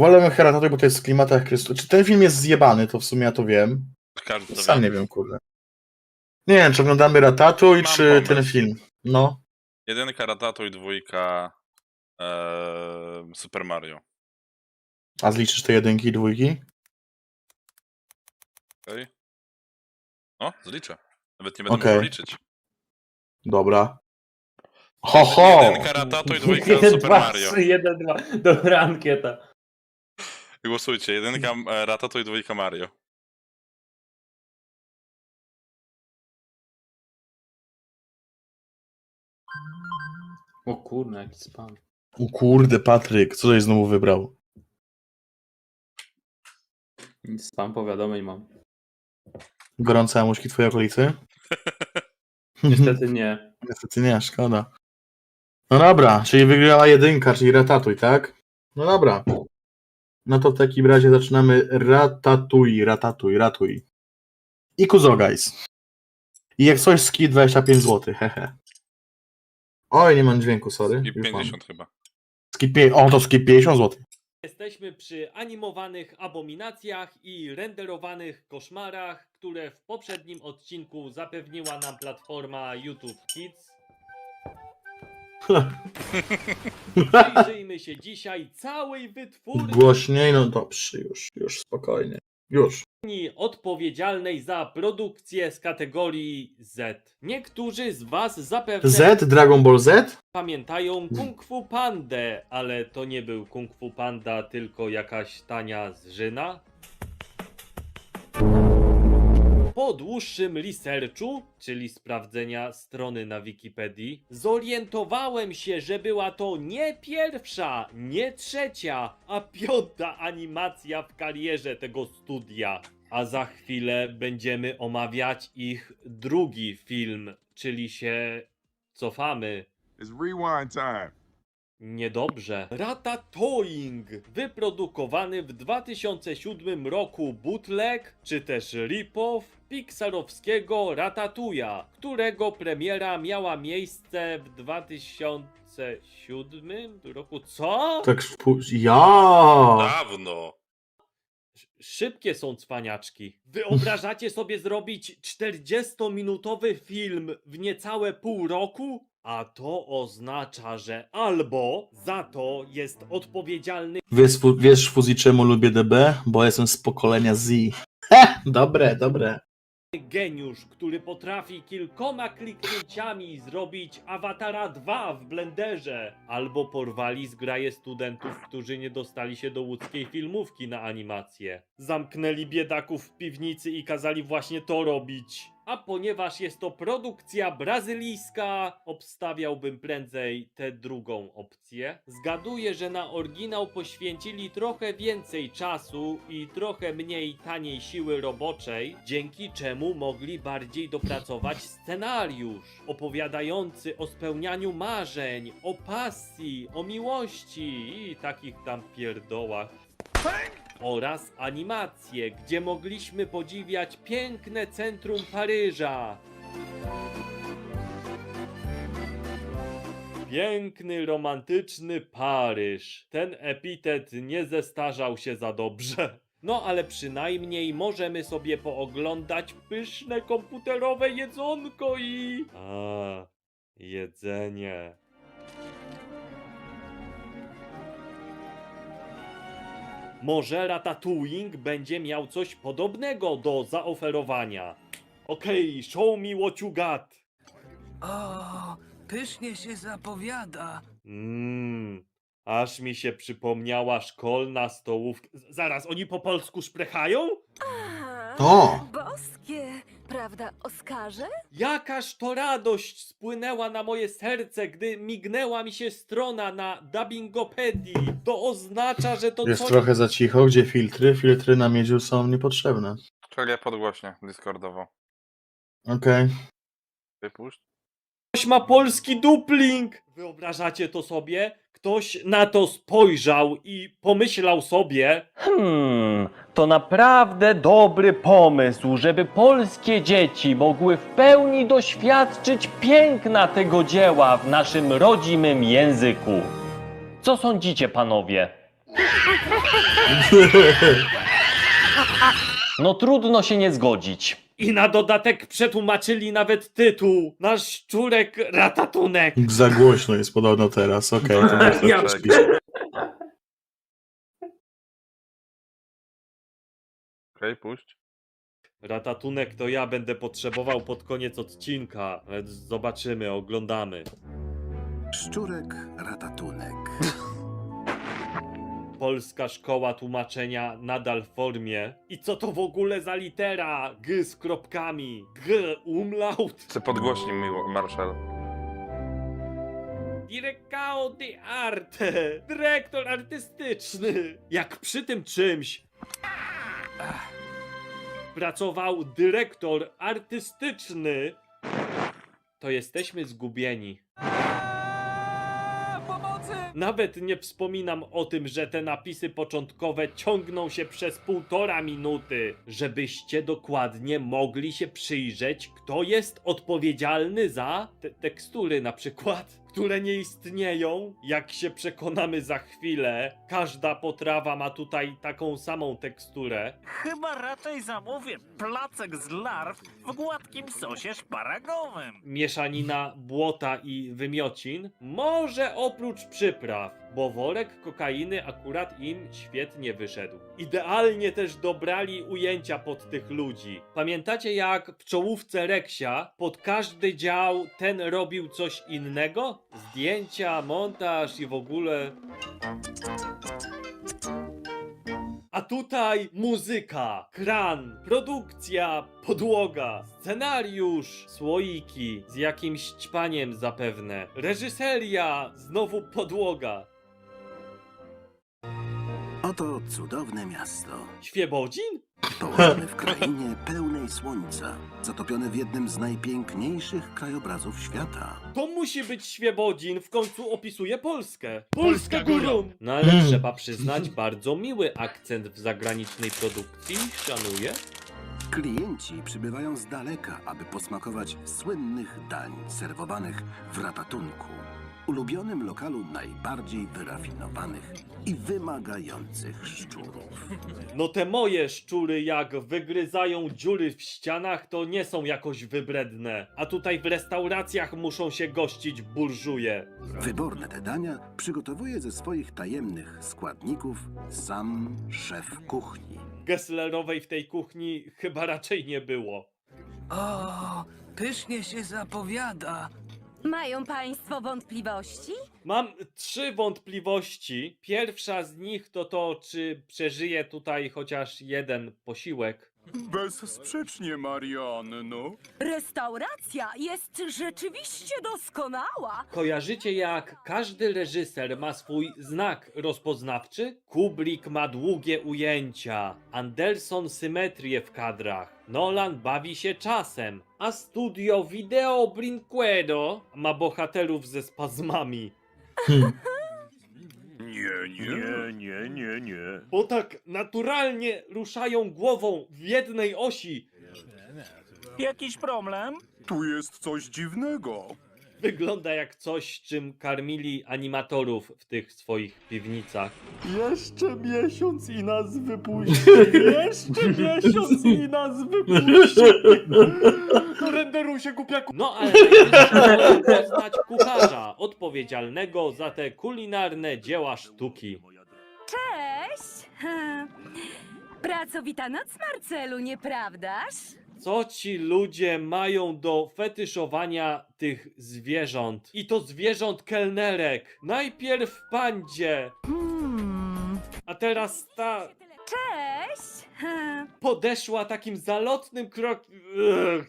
Wolę Heratatuj, bo to jest w klimatach Chrystu. Czy ten film jest zjebany, to w sumie ja to wiem. Każdy to Sam wie. nie wiem, kurde. Nie wiem, czy oglądamy Ratatuj, Mam czy ten pomysł. film. No. Jedynka Ratatuj, dwójka eee, Super Mario. A zliczysz te jedynki i dwójki? Okej? O, zliczę. Nawet nie będę Okej. mógł liczyć. Dobra. Ho, ho! Jedynka Ratatuj, dwójka 1, Super 2, Mario. 3, 1, 2. Dobra ankieta. Głosujcie. Jedynka e, Ratatuj, dwójka Mario. O kurna, jaki spam. O kurde, Patryk, co żeś znowu wybrał? Spam powiadomień mam. Gorące muszki twojej okolicy? Niestety nie. Niestety nie, szkoda. No dobra, czyli wygrała jedynka, czyli Ratatuj, tak? No dobra. No to w takim razie zaczynamy Ratatuj, Ratatuj, Ratuj. I Kuzo, guys. I jak coś skip 25 zł, hehe. Oj, nie mam dźwięku, sorry. Już mam. 50 chyba. Skip, pie- o, to skip 50 zł. Jesteśmy przy animowanych abominacjach i renderowanych koszmarach, które w poprzednim odcinku zapewniła nam platforma YouTube Kids. Przyjrzyjmy się dzisiaj całej wytwórni Głośniej, no dobrze, już, już, spokojnie. Już. odpowiedzialnej za produkcję z kategorii Z. Niektórzy z Was zapewne Z, Dragon Ball Z? pamiętają Kung Fu Pandę, ale to nie był Kung Fu Panda, tylko jakaś tania zżyna. Po dłuższym researchu, czyli sprawdzenia strony na Wikipedii, zorientowałem się, że była to nie pierwsza, nie trzecia, a piąta animacja w karierze tego studia. A za chwilę będziemy omawiać ich drugi film, czyli się cofamy It's rewind time. Niedobrze. Ratatouille, wyprodukowany w 2007 roku bootleg, czy też rip-off pixarowskiego Ratatuja, którego premiera miała miejsce w 2007 roku. Co? Tak, wpó- ja. Dawno. Sz- Szybkie są cwaniaczki. Wyobrażacie sobie zrobić 40-minutowy film w niecałe pół roku? A to oznacza, że albo za to jest odpowiedzialny Wiesz, fu- wiesz Fuzi, czemu lubię DB? Bo jestem z pokolenia Z. Heh, dobre, dobre. Geniusz, który potrafi kilkoma kliknięciami zrobić Awatara 2 w Blenderze, albo porwali zgraje studentów, którzy nie dostali się do łódzkiej filmówki na animację. Zamknęli biedaków w piwnicy i kazali właśnie to robić. A ponieważ jest to produkcja brazylijska, obstawiałbym prędzej tę drugą opcję. Zgaduję, że na oryginał poświęcili trochę więcej czasu i trochę mniej taniej siły roboczej, dzięki czemu mogli bardziej dopracować scenariusz opowiadający o spełnianiu marzeń, o pasji, o miłości i takich tam pierdołach oraz animacje, gdzie mogliśmy podziwiać piękne centrum Paryża. Piękny, romantyczny Paryż. Ten epitet nie zestarzał się za dobrze. No ale przynajmniej możemy sobie pooglądać pyszne komputerowe jedzonko i... A, jedzenie. Może Ratatouille będzie miał coś podobnego do zaoferowania. Okej, show me what you got. O, pysznie się zapowiada. Mmm, aż mi się przypomniała szkolna stołówka. Z- Zaraz, oni po polsku szprechają? A, O! Boskie, prawda, Oskarze? Jakaż to radość spłynęła na moje serce, gdy mignęła mi się strona na dubbingopedii. To oznacza, że to Jest coś... trochę za cicho, gdzie filtry? Filtry na miedziu są niepotrzebne. Czyli podgłośnie Discordowo. Okej. Wypuść. Ktoś ma polski dupling! Wyobrażacie to sobie? Ktoś na to spojrzał i pomyślał sobie, Hmm, to naprawdę dobry pomysł, żeby polskie dzieci mogły w pełni doświadczyć piękna tego dzieła w naszym rodzimym języku. Co sądzicie, panowie? No trudno się nie zgodzić. I na dodatek przetłumaczyli nawet tytuł. Nasz szczurek ratatunek. Za głośno jest podobno teraz, okej. to muszę Ja- Okej, puść. Ratatunek to ja będę potrzebował pod koniec odcinka. Więc zobaczymy, oglądamy. Szczurek ratatunek. Polska szkoła tłumaczenia nadal w formie. I co to w ogóle za litera? G z kropkami. G, umlaut. Chcę podgłośnij mi, Marshall. Direcao de arte. Dyrektor artystyczny. Jak przy tym czymś pracował dyrektor artystyczny, to jesteśmy zgubieni. Nawet nie wspominam o tym, że te napisy początkowe ciągną się przez półtora minuty, żebyście dokładnie mogli się przyjrzeć, kto jest odpowiedzialny za te tekstury na przykład, które nie istnieją. Jak się przekonamy za chwilę, każda potrawa ma tutaj taką samą teksturę. Chyba raczej zamówię placek z larw w gładkim sosie szparagowym. mieszanina błota i wymiocin, może oprócz przypraw, bo worek kokainy akurat im świetnie wyszedł. Idealnie też dobrali ujęcia pod tych ludzi. Pamiętacie jak w czołówce Reksia pod każdy dział ten robił coś innego? Zdjęcia, montaż i w ogóle... A tutaj muzyka, kran, produkcja, podłoga, scenariusz, słoiki z jakimś ćpaniem zapewne, reżyseria, znowu podłoga. Oto cudowne miasto. Świebodzin? Położone w krainie pełnej słońca, zatopione w jednym z najpiękniejszych krajobrazów świata. To musi być Świebodzin, w końcu opisuje Polskę. Polska górą! No ale trzeba przyznać, bardzo miły akcent w zagranicznej produkcji, szanuję. Klienci przybywają z daleka, aby posmakować słynnych dań serwowanych w ratatunku, ulubionym lokalu najbardziej wyrafinowanych i wymagających szczurów. No te moje szczury jak wygryzają dziury w ścianach to nie są jakoś wybredne. A tutaj w restauracjach muszą się gościć burżuje. Wyborne te dania przygotowuje ze swoich tajemnych składników sam szef kuchni. Gesslerowej w tej kuchni chyba raczej nie było. O, pysznie się zapowiada. Mają państwo wątpliwości? Mam trzy wątpliwości. Pierwsza z nich to to, czy przeżyje tutaj chociaż jeden posiłek. Bezsprzecznie, Marianno. Restauracja jest rzeczywiście doskonała. Kojarzycie jak każdy reżyser ma swój znak rozpoznawczy? Kubrick ma długie ujęcia, Anderson symetrię w kadrach, Nolan bawi się czasem, a studio Video Brinquedo ma bohaterów ze spazmami. Nie, nie. nie, nie, nie. Bo tak naturalnie ruszają głową w jednej osi. Jakiś problem? Tu jest coś dziwnego. Wygląda jak coś, czym karmili animatorów w tych swoich piwnicach. Jeszcze miesiąc i nas wypuści. Jeszcze miesiąc i nas wypuści. Renderuj się głupiaku. No ale najpierw poznać kucharza odpowiedzialnego za te kulinarne dzieła sztuki. Cześć! Pracowita noc, Marcelu, nieprawdaż? Co ci ludzie mają do fetyszowania tych zwierząt? I to zwierząt kelnerek. Najpierw pandzie, Hmm. a teraz ta Cześć! Podeszła takim zalotnym krokiem.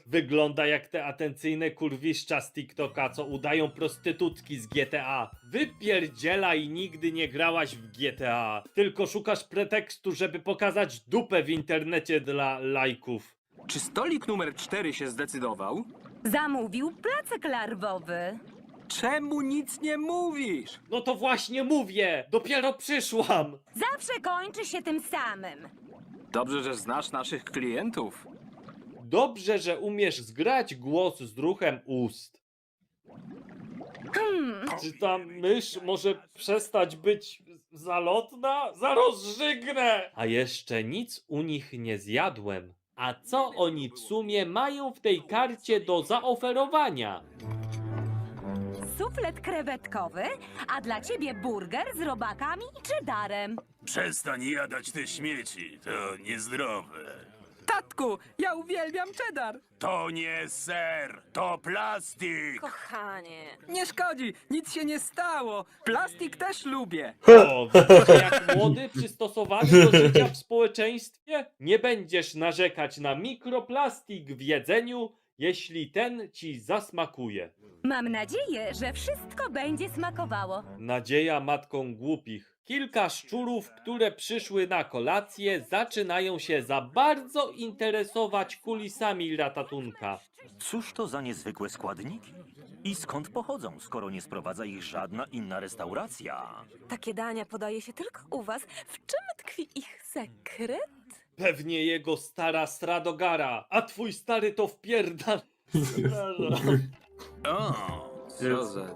Wygląda jak te atencyjne kurwiszcza z TikToka, co udają prostytutki z GTA. Wypierdziela i nigdy nie grałaś w GTA. Tylko szukasz pretekstu, żeby pokazać dupę w internecie dla lajków. Czy stolik numer 4 się zdecydował? Zamówił placek larwowy. Czemu nic nie mówisz? No to właśnie mówię! Dopiero przyszłam! Zawsze kończy się tym samym. Dobrze, że znasz naszych klientów. Dobrze, że umiesz zgrać głos z ruchem ust. Hmm. Czy ta mysz może przestać być zalotna? Zarozżygnę! A jeszcze nic u nich nie zjadłem. A co oni w sumie mają w tej karcie do zaoferowania? Suflet krewetkowy, a dla ciebie burger z robakami i cheddarem. Przestań jadać te śmieci, to niezdrowe. Tatku, ja uwielbiam cheddar. To nie ser, to plastik. Kochanie. Nie szkodzi, nic się nie stało. Plastik też lubię. O, jak młody, przystosowany do życia w społeczeństwie? Nie będziesz narzekać na mikroplastik w jedzeniu, jeśli ten ci zasmakuje. Mam nadzieję, że wszystko będzie smakowało. Nadzieja matką głupich. Kilka szczurów, które przyszły na kolację, zaczynają się za bardzo interesować kulisami ratatunka. Cóż to za niezwykłe składniki? I skąd pochodzą, skoro nie sprowadza ich żadna inna restauracja? Takie dania podaje się tylko u was. W czym tkwi ich sekret? Pewnie jego stara Stradogara, a twój stary to wpierdal. O, Co za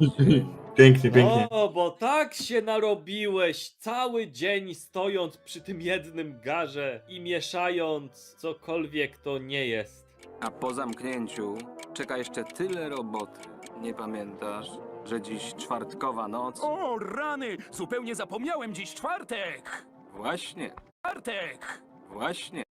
Pięknie, pięknie. O, bo tak się narobiłeś cały dzień stojąc przy tym jednym garze i mieszając cokolwiek to nie jest. A po zamknięciu czeka jeszcze tyle roboty. Nie pamiętasz, że dziś czwartkowa noc? o rany, zupełnie zapomniałem dziś czwartek. Właśnie, Czwartek. właśnie.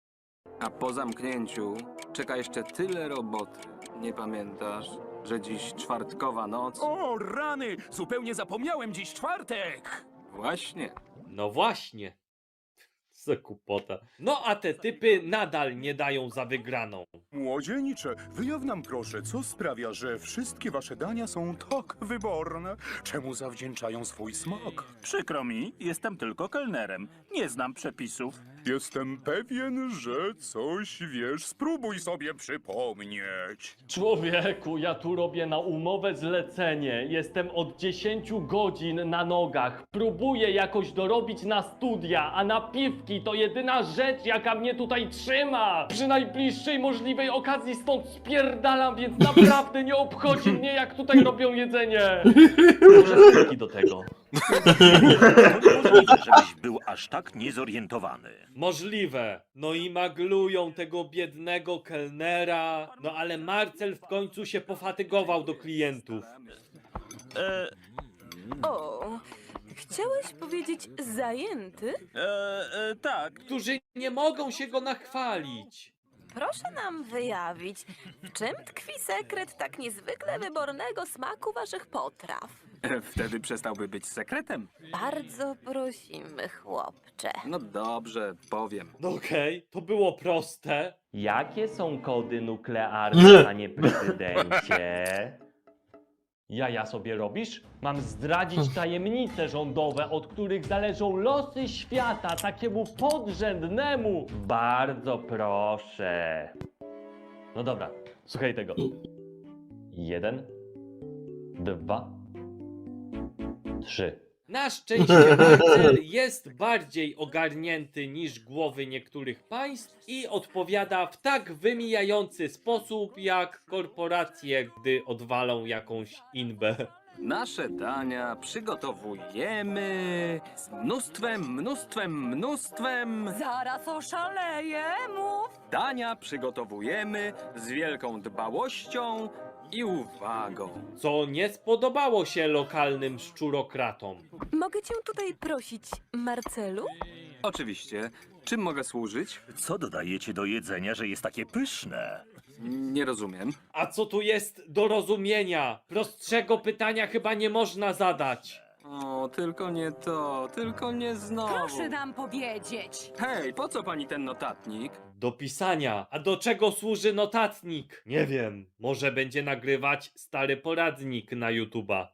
A po zamknięciu czeka jeszcze tyle roboty. Nie pamiętasz, że dziś czwartkowa noc? O rany, zupełnie zapomniałem dziś czwartek. Właśnie. No właśnie. Co kupota. No a te typy nadal nie dają za wygraną. Młodzieńcze, wyjaw nam proszę, co sprawia, że wszystkie wasze dania są tak wyborne? Czemu zawdzięczają swój smak? Przykro mi, jestem tylko kelnerem. Nie znam przepisów. Jestem pewien, że coś wiesz. Spróbuj sobie przypomnieć. Człowieku, ja tu robię na umowę zlecenie. Jestem od 10 godzin na nogach. Próbuję jakoś dorobić na studia, a napiwki to jedyna rzecz, jaka mnie tutaj trzyma. Przy najbliższej możliwej okazji stąd spierdalam, więc naprawdę nie obchodzi mnie, jak tutaj robią jedzenie. Może steki do tego. Możliwe, żebyś był aż tak niezorientowany. Możliwe. No i maglują tego biednego kelnera. No ale Marcel w końcu się pofatygował do klientów. E, O, chciałeś powiedzieć zajęty? e, e, tak, Którzy nie mogą się go nachwalić. Proszę nam wyjawić, w czym tkwi sekret tak niezwykle wybornego smaku waszych potraw? Wtedy przestałby być sekretem. Bardzo prosimy, chłopcze. No dobrze, powiem. No okej, to było proste. Jakie są kody nuklearne, panie prezydencie? Jaja sobie robisz? Mam zdradzić tajemnice rządowe, od których zależą losy świata takiemu podrzędnemu. Bardzo proszę. No dobra, słuchaj tego. Jeden, dwa, trzy. Na szczęście Marcel jest bardziej ogarnięty niż głowy niektórych państw i odpowiada w tak wymijający sposób jak korporacje, gdy odwalą jakąś inbę. Nasze dania przygotowujemy z mnóstwem, mnóstwem, mnóstwem. Zaraz oszaleję, mów. Dania przygotowujemy z wielką dbałością i uwagą. Co nie spodobało się lokalnym szczurokratom. Mogę cię tutaj prosić, Marcelu? Oczywiście. Czym mogę służyć? co dodajecie do jedzenia, że jest takie pyszne? Nie rozumiem. A co tu jest do rozumienia? Prostszego pytania chyba nie można zadać. O, tylko nie to, tylko nie znowu. Proszę nam powiedzieć. Hej, po co pani ten notatnik? Do pisania. A do czego służy notatnik? Nie wiem. Może będzie nagrywać stary poradnik na YouTube'a.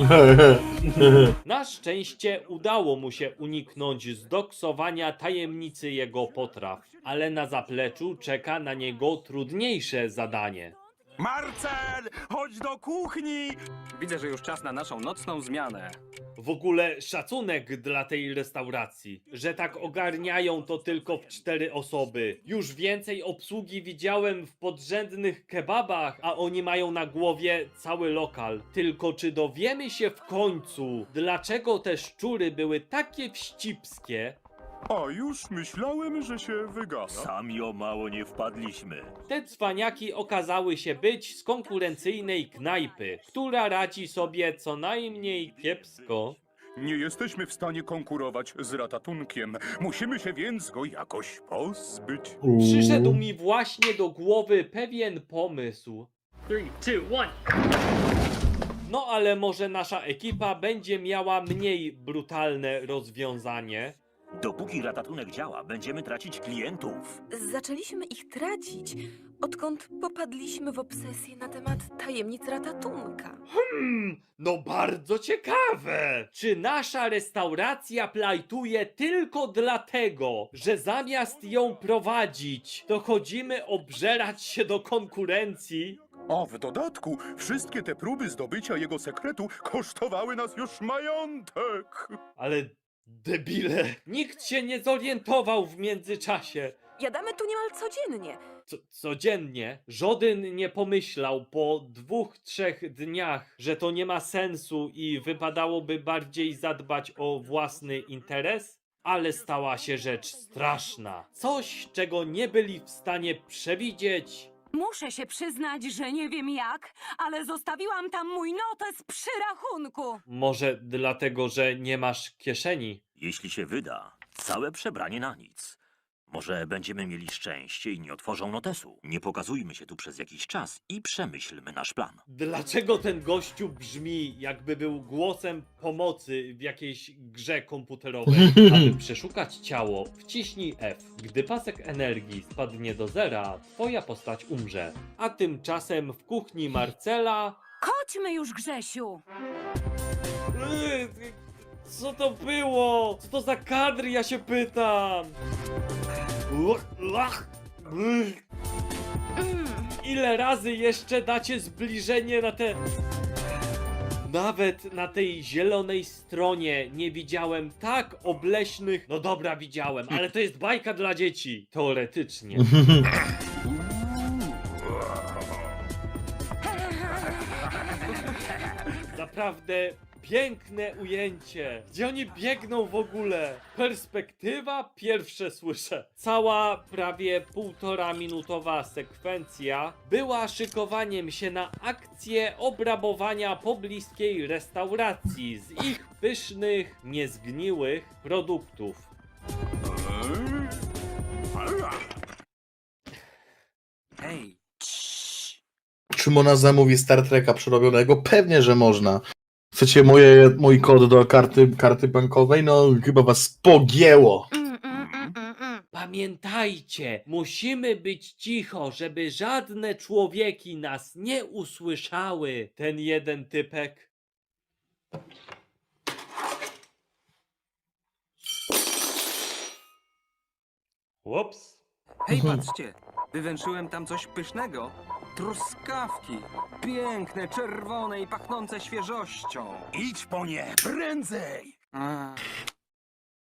Na szczęście udało mu się uniknąć zdoksowania tajemnicy jego potraw, ale na zapleczu czeka na niego trudniejsze zadanie. Marcel, chodź do kuchni! Widzę, że już czas na naszą nocną zmianę. W ogóle szacunek dla tej restauracji, że tak ogarniają to tylko w cztery osoby. Już więcej obsługi widziałem w podrzędnych kebabach, a oni mają na głowie cały lokal. Tylko czy dowiemy się w końcu, dlaczego te szczury były takie wścibskie? A już myślałem, że się wygada. Sami o mało nie wpadliśmy. Te cwaniaki okazały się być z konkurencyjnej knajpy, która radzi sobie co najmniej kiepsko. Nie jesteśmy w stanie konkurować z ratatunkiem. Musimy się więc go jakoś pozbyć. Przyszedł mi właśnie do głowy pewien pomysł. 3, 2, 1. No ale może nasza ekipa będzie miała mniej brutalne rozwiązanie. Dopóki ratatunek działa, będziemy tracić klientów. Zaczęliśmy ich tracić, odkąd popadliśmy w obsesję na temat tajemnic ratatunka. Hmm, no bardzo ciekawe! Czy nasza restauracja plajtuje tylko dlatego, że zamiast ją prowadzić, to chodzimy obżerać się do konkurencji? A w dodatku, wszystkie te próby zdobycia jego sekretu kosztowały nas już majątek. Ale debile, nikt się nie zorientował w międzyczasie. Jadamy tu niemal codziennie. Co, codziennie żaden nie pomyślał po dwóch, trzech dniach, że to nie ma sensu i wypadałoby bardziej zadbać o własny interes? Ale stała się rzecz straszna. Coś, czego nie byli w stanie przewidzieć. Muszę się przyznać, że nie wiem jak, ale zostawiłam tam mój notes przy rachunku. Może dlatego, że nie masz kieszeni. Jeśli się wyda, całe przebranie na nic. Może będziemy mieli szczęście i nie otworzą notesu. Nie pokazujmy się tu przez jakiś czas i przemyślmy nasz plan. Dlaczego ten gościu brzmi, jakby był głosem pomocy w jakiejś grze komputerowej? Aby przeszukać ciało, wciśnij F. Gdy pasek energii spadnie do zera, twoja postać umrze. A tymczasem w kuchni Marcela... Chodźmy już, Grzesiu. Yy, Co to było? Co to za kadr, ja się pytam? Ile razy jeszcze dacie zbliżenie na te... Nawet na tej zielonej stronie nie widziałem tak obleśnych... No dobra, widziałem, ale to jest bajka dla dzieci. Teoretycznie. Naprawdę piękne ujęcie. Gdzie oni biegną w ogóle? Perspektywa pierwsze słyszę. Cała prawie półtora minutowa sekwencja była szykowaniem się na akcję obrabowania pobliskiej restauracji z ich pysznych, niezgniłych produktów. Hej, Czy można zamówić Star Treka przerobionego? Pewnie, że można. Chcecie moje, mój kod do karty, karty bankowej? No, chyba was pogięło. Pamiętajcie, musimy być cicho, żeby żadne człowieki nas nie usłyszały. Ten jeden typek. Ups. Hej, patrzcie! Wywęszyłem tam coś pysznego. Truskawki. Piękne, czerwone i pachnące świeżością. Idź po nie, prędzej! A.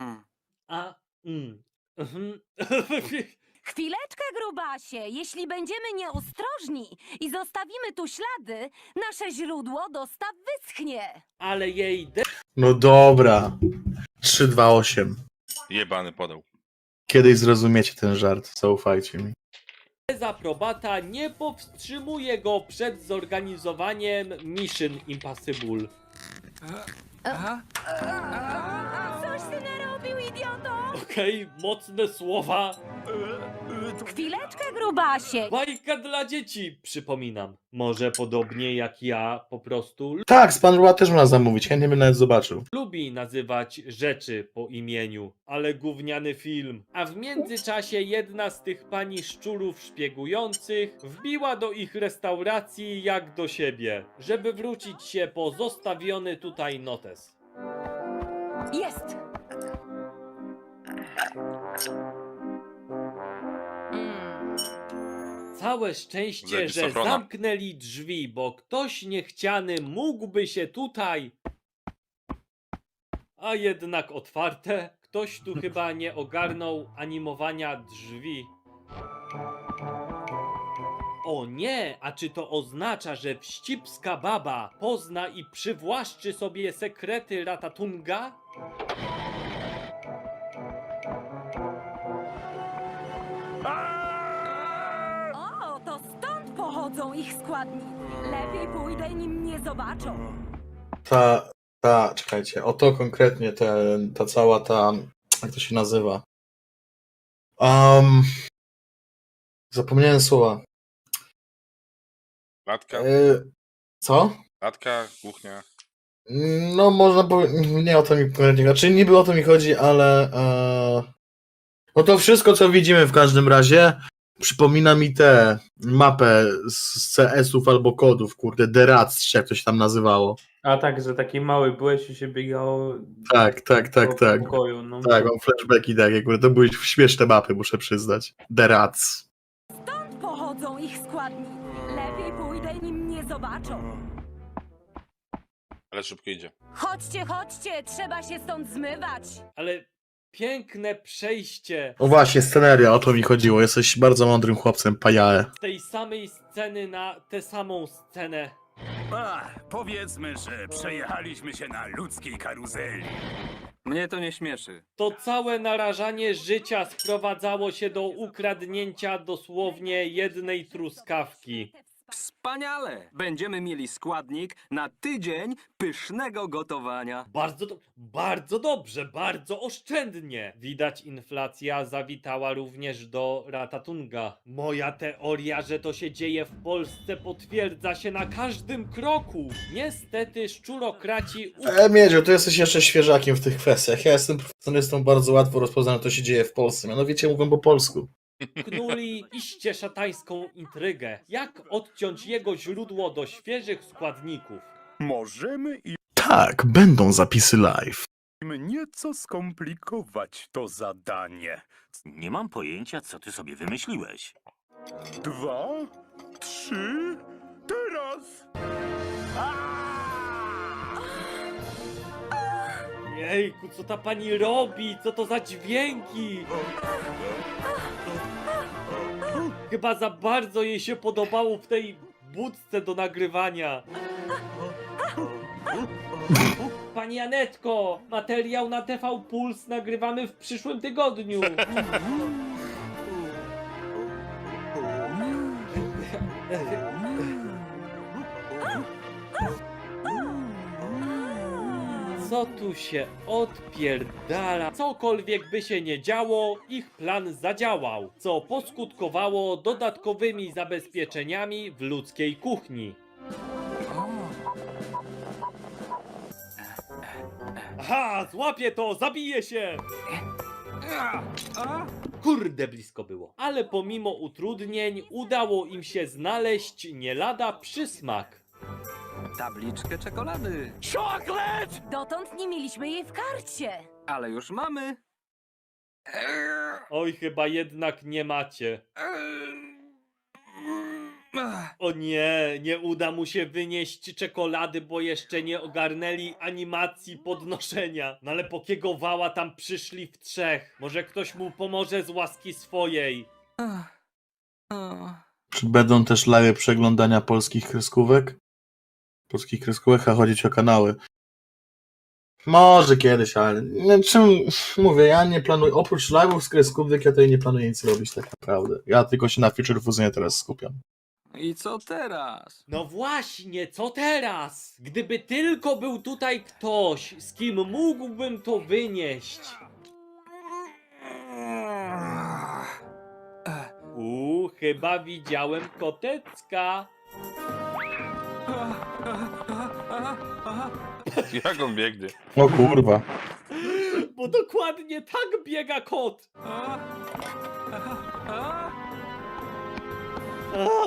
Mm. A, mm. mhm. Chwileczkę, grubasie. Jeśli będziemy nieostrożni i zostawimy tu ślady, nasze źródło dostaw wyschnie. Ale jej de- No dobra. 3, 2, 8. Jebany podał. Kiedyś zrozumiecie ten żart, zaufajcie mi. dezaprobata nie powstrzymuje go przed zorganizowaniem Mission Impossible. Coś ty narobił, idioto! Okej, mocne słowa. Chwileczkę, grubasie. Bajka dla dzieci, przypominam. Może podobnie jak ja, po prostu Tak, z Pan też można zamówić, chętnie bym nawet zobaczył. lubi nazywać rzeczy po imieniu, ale gówniany film. A w międzyczasie jedna z tych pani szczurów szpiegujących wbiła do ich restauracji jak do siebie, żeby wrócić się po zostawiony tutaj notes. Jest! Całe szczęście, że zamknęli drzwi, bo ktoś niechciany mógłby się tutaj. A jednak otwarte. Ktoś tu chyba nie ogarnął animowania drzwi. O nie, a czy to oznacza, że wścibska baba pozna i przywłaszczy sobie sekrety Ratatunga? Ich składniki. Lepiej pójdę, nim nie zobaczą. Ta, ta, czekajcie, o to konkretnie, te, ta cała ta, jak to się nazywa? Um, zapomniałem słowa. Latka, E, co? latka, kuchnia. No, można powiedzieć, nie o to mi konkretnie chodzi. Znaczy, niby o to mi chodzi, ale. E, no to wszystko, co widzimy w każdym razie, przypomina mi tę mapę z CS-ów albo kodów, kurde, Derac, czy jak to się tam nazywało. A tak, że taki mały byłeś i się biegało Tak, tak, tak, po tak. pokoju. No. Tak, mam flashbacki takie, kurde, to były śmieszne mapy, muszę przyznać. Derac. Stąd pochodzą ich składniki. Lepiej pójdę, nim nie zobaczą. Ale szybko idzie. Chodźcie, chodźcie, trzeba się stąd zmywać. Ale piękne przejście O właśnie, sceneria, o to mi chodziło. Jesteś bardzo mądrym chłopcem, pajae. z tej samej sceny na tę samą scenę. A, powiedzmy, że przejechaliśmy się na ludzkiej karuzeli. Mnie to nie śmieszy. To całe narażanie życia sprowadzało się do ukradnięcia dosłownie jednej truskawki. Wspaniale! Będziemy mieli składnik na tydzień pysznego gotowania. Bardzo, do, bardzo dobrze, bardzo oszczędnie. Widać, inflacja zawitała również do Ratatunga. Moja teoria, że to się dzieje w Polsce, potwierdza się na każdym kroku. Niestety, szczurokraci E, Miedziu, ty jesteś jeszcze świeżakiem w tych kwestiach. Ja jestem profesjonalistą, bardzo łatwo rozpoznam, to się dzieje w Polsce. Mianowicie mówię po polsku. Uknuli iście szatańską intrygę. Jak odciąć jego źródło do świeżych składników? Możemy im Tak, będą zapisy live. nieco skomplikować to zadanie. Nie mam pojęcia, co ty sobie wymyśliłeś. Dwa, trzy, teraz! Jejku, co ta pani robi? Co to za dźwięki? Chyba za bardzo jej się podobało w tej budce do nagrywania. Pani Anetko, materiał na TV Puls nagrywamy w przyszłym tygodniu. Co tu się odpierdala? Cokolwiek by się nie działo, ich plan zadziałał, co poskutkowało dodatkowymi zabezpieczeniami w ludzkiej kuchni. Aha, złapię to, zabiję się! Kurde blisko było. Ale pomimo utrudnień udało im się znaleźć nie lada przysmak. Tabliczkę czekolady. Dotąd nie mieliśmy jej w karcie. Ale już mamy. Oj, chyba jednak nie macie. O nie, nie uda mu się wynieść czekolady, bo jeszcze nie ogarnęli animacji podnoszenia. No ale po kiego wała tam przyszli w trzech? Może ktoś mu pomoże z łaski swojej. Czy będą też live przeglądania polskich kreskówek? Polskich kreskówek, a chodzić o kanały. Może kiedyś, ale nie, czym mówię, ja nie planuję, oprócz live'ów z kreskówek, ja tutaj nie planuję nic robić tak naprawdę. Ja tylko się na Future Fusionie teraz skupiam. I co teraz? No właśnie, co teraz? Gdyby tylko był tutaj ktoś, z kim mógłbym to wynieść. Uuu, chyba widziałem kotecka. Jak on biegnie? O kurwa. Bo dokładnie tak biega kot. A,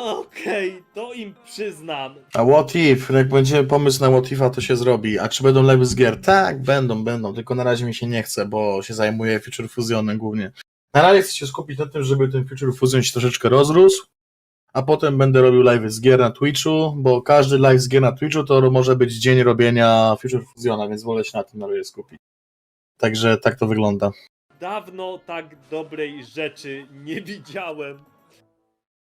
Okej, to im przyznam. A what if? Jak będzie pomysł na what if'a, to się zrobi. A czy będą live z gier? Tak, będą, będą. Tylko na razie mi się nie chce, bo się zajmuję Future Fusionem głównie. Na razie chcę się skupić na tym, żeby ten Future Fusion się troszeczkę rozrósł. A potem będę robił live z gier na Twitchu, bo każdy live z gier na Twitchu to może być dzień robienia Future Fusiona, więc wolę się na tym na razie skupić. Także tak to wygląda. Dawno tak dobrej rzeczy nie widziałem.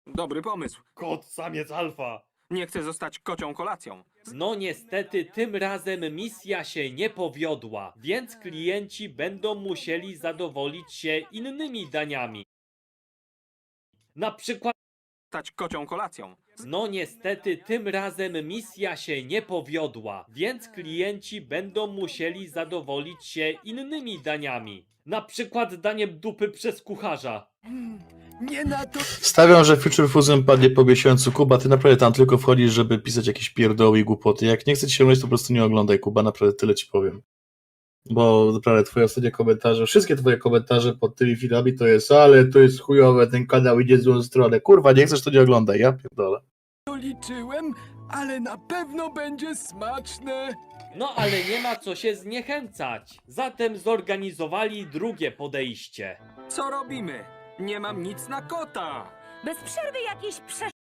Dobry pomysł. Kot samiec alfa. Nie chcę zostać kocią kolacją. No niestety tym razem misja się nie powiodła, więc klienci będą musieli zadowolić się innymi daniami. Na przykład Stać kocią kolacją. No niestety tym razem misja się nie powiodła, więc klienci będą musieli zadowolić się innymi daniami. Na przykład daniem dupy przez kucharza. Nie na to Stawiam, że Future Fusion padnie po miesiącu. Kuba, ty naprawdę tam tylko wchodzisz, żeby pisać jakieś pierdoły i głupoty. Jak nie chcesz się oglądać, to po prostu nie oglądaj, Kuba, naprawdę tyle ci powiem. Bo naprawdę twoje ostatnie komentarze, wszystkie twoje komentarze pod tymi filmami to jest, ale to jest chujowe, ten kanał idzie w złą stronę. Kurwa, nie chcesz, to nie oglądaj, ja pierdolę. liczyłem, ale na pewno będzie smaczne. No ale nie ma co się zniechęcać. Zatem zorganizowali drugie podejście. Co robimy? Nie mam nic na kota. Bez przerwy jakieś prze...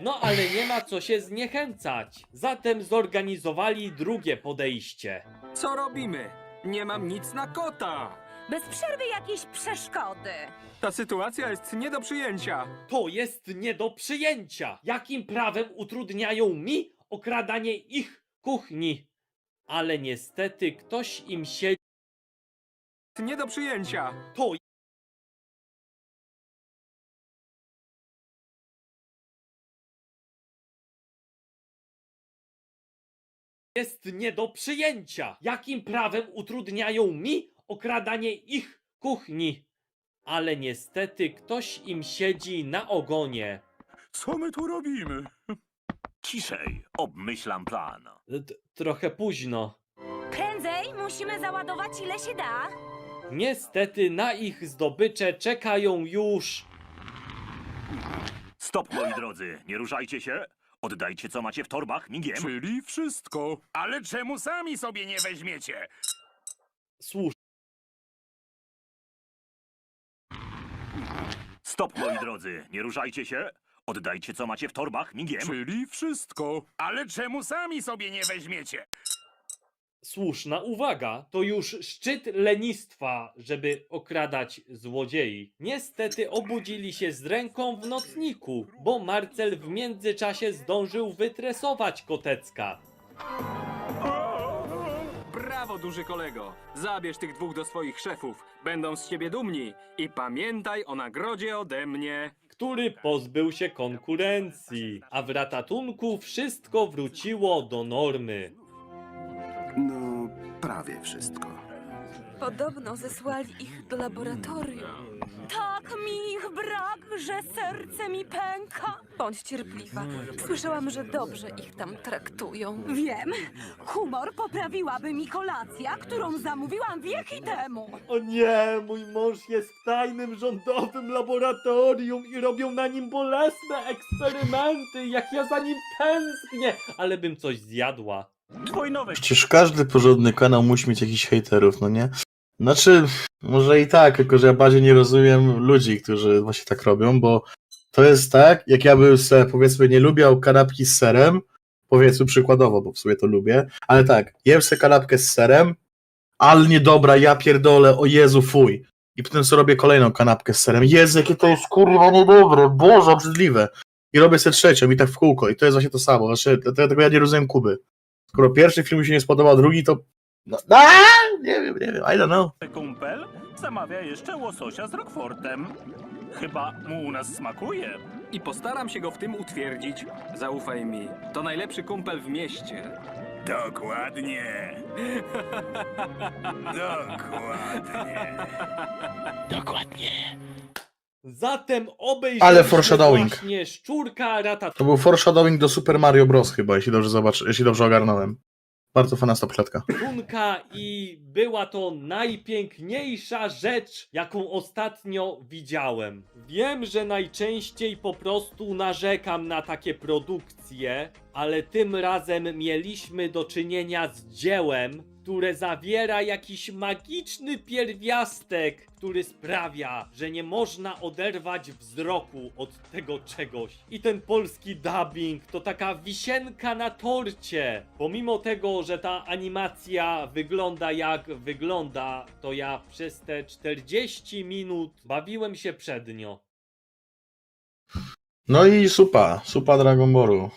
No ale nie ma co się zniechęcać. Zatem zorganizowali drugie podejście. Co robimy? Nie mam nic na kota. Bez przerwy jakieś przeszkody. Ta sytuacja jest nie do przyjęcia. To jest nie do przyjęcia. Jakim prawem utrudniają mi okradanie ich kuchni? Ale niestety ktoś im siedzi. Nie do przyjęcia. To jest nie do przyjęcia. Jakim prawem utrudniają mi okradanie ich kuchni? Ale niestety ktoś im siedzi na ogonie. Co my tu robimy? Ciszej, obmyślam plan. T- trochę późno. Prędzej musimy załadować ile się da. Niestety na ich zdobycze czekają już. Stop, moi drodzy, nie ruszajcie się. Oddajcie, co macie w torbach, migiem. Czyli wszystko. Ale czemu sami sobie nie weźmiecie? Słusznie. Stop, moi drodzy, nie ruszajcie się. Oddajcie, co macie w torbach, migiem. Czyli wszystko. Ale czemu sami sobie nie weźmiecie? Słuszna uwaga, to już szczyt lenistwa, żeby okradać złodziei. Niestety obudzili się z ręką w nocniku, bo Marcel w międzyczasie zdążył wytresować kotecka. Brawo, duży kolego. Zabierz tych dwóch do swoich szefów. Będą z ciebie dumni. I pamiętaj o nagrodzie ode mnie. który pozbył się konkurencji, a w ratatunku wszystko wróciło do normy. Prawie wszystko. Podobno zesłali ich do laboratorium. Tak mi ich brak, że serce mi pęka. Bądź cierpliwa. Słyszałam, że dobrze ich tam traktują. Wiem, humor poprawiłaby mi kolacja, którą zamówiłam wieki temu. O nie, mój mąż jest w tajnym rządowym laboratorium i robią na nim bolesne eksperymenty, jak ja za nim tęsknię, ale bym coś zjadła. Twój nowy Przecież każdy porządny kanał musi mieć jakichś hejterów, no nie? Znaczy, może i tak, tylko że ja bardziej nie rozumiem ludzi, którzy właśnie tak robią, bo to jest tak, jak ja bym se, powiedzmy, nie lubiał kanapki z serem, powiedzmy przykładowo, bo w sumie to lubię, ale tak, jem se kanapkę z serem, ale niedobra, ja pierdolę, o Jezu, fuj. I potem sobie robię kolejną kanapkę z serem. Jezu, jakie to jest kurwa niedobre, Boże, obrzydliwe. I robię sobie trzecią i tak w kółko. I to jest właśnie to samo. Znaczy, dlatego ja nie rozumiem Kuby. Skoro pierwszy film mi się nie spodobał, drugi to. No, a, nie wiem, nie wiem, I don't know. Kumpel zamawia jeszcze łososia z Rockfortem. Chyba mu u nas smakuje. I postaram się go w tym utwierdzić. Zaufaj mi. To najlepszy kumpel w mieście. Dokładnie. Dokładnie. Zatem obejrzyjmy Ale foreshadowing. właśnie Szczurka Ratatouille. To był foreshadowing do Super Mario Bros. chyba, jeśli dobrze zobacz, jeśli dobrze ogarnąłem. Bardzo fajna stopklatka. Tunka i była to najpiękniejsza rzecz, jaką ostatnio widziałem. Wiem, że najczęściej po prostu narzekam na takie produkcje, ale tym razem mieliśmy do czynienia z dziełem, które zawiera jakiś magiczny pierwiastek, który sprawia, że nie można oderwać wzroku od tego czegoś. I ten polski dubbing to taka wisienka na torcie. Pomimo tego, że ta animacja wygląda jak wygląda, to ja przez te 40 minut bawiłem się przednio. No i supa, supa Dragon Ballu.